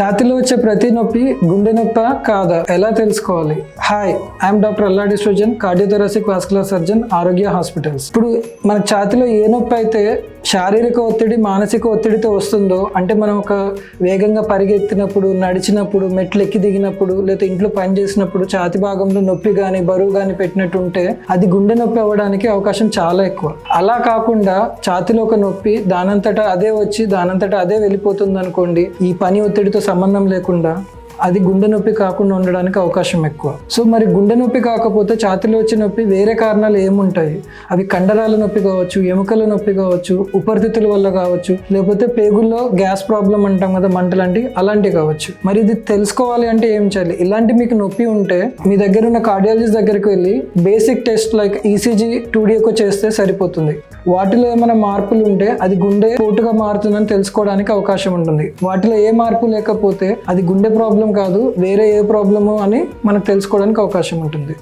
ఛాతీలో వచ్చే ప్రతి నొప్పి గుండె నొప్ప కాదా? ఎలా తెలుసుకోవాలి? Hi I'm doctor Alladi Srujan cardiothoracic vascular surgeon Aarogya hospitals ఇప్పుడు మన ఛాతిలో ఏ నొప్పి అయితే శారీరక ఒత్తిడి మానసిక ఒత్తిడితో వస్తుందో అంటే మనం ఒక వేగంగా పరిగెత్తినప్పుడు నడిచినప్పుడు మెట్లు ఎక్కి దిగినప్పుడు లేదా ఇంట్లో పని చేసినప్పుడు ఛాతి భాగంలో నొప్పి కానీ బరువు కానీ పెట్టినట్టు ఉంటే అది గుండె నొప్పి అవ్వడానికి అవకాశం చాలా ఎక్కువ. అలా కాకుండా ఛాతిలో ఒక నొప్పి దానంతటా అదే వచ్చి దానంతటా అదే వెళ్ళిపోతుంది అనుకోండి ఈ పని ఒత్తిడితో సంబంధం లేకుండా అది గుండె నొప్పి కాకుండా ఉండడానికి అవకాశం ఎక్కువ. సో మరి గుండె నొప్పి కాకపోతే ఛాతిలో వచ్చే నొప్పి వేరే కారణాలు ఏముంటాయి? అవి కండరాల నొప్పి కావచ్చు ఎముకల నొప్పి కావచ్చు ఉపరితిత్తుల వల్ల కావచ్చు లేకపోతే పేగుల్లో గ్యాస్ ప్రాబ్లం అంటాం కదా మంటలాంటి అలాంటివి కావచ్చు. మరి ఇది తెలుసుకోవాలి అంటే ఏం చేయాలి? ఇలాంటి మీకు నొప్పి ఉంటే మీ దగ్గర ఉన్న కార్డియాలజిస్ట్ దగ్గరికి వెళ్ళి basic test like ECG two D echo చేస్తే సరిపోతుంది. వాటిలో ఏమైనా మార్పులు ఉంటే అది గుండె పోటుగా మారుతుందని తెలుసుకోవడానికి అవకాశం ఉంటుంది. వాటిలో ఏ మార్పు లేకపోతే అది గుండె ప్రాబ్లం కాదు వేరే ఏ ప్రాబ్లము అని మనకు తెలుసుకోవడానికి అవకాశం ఉంటుంది.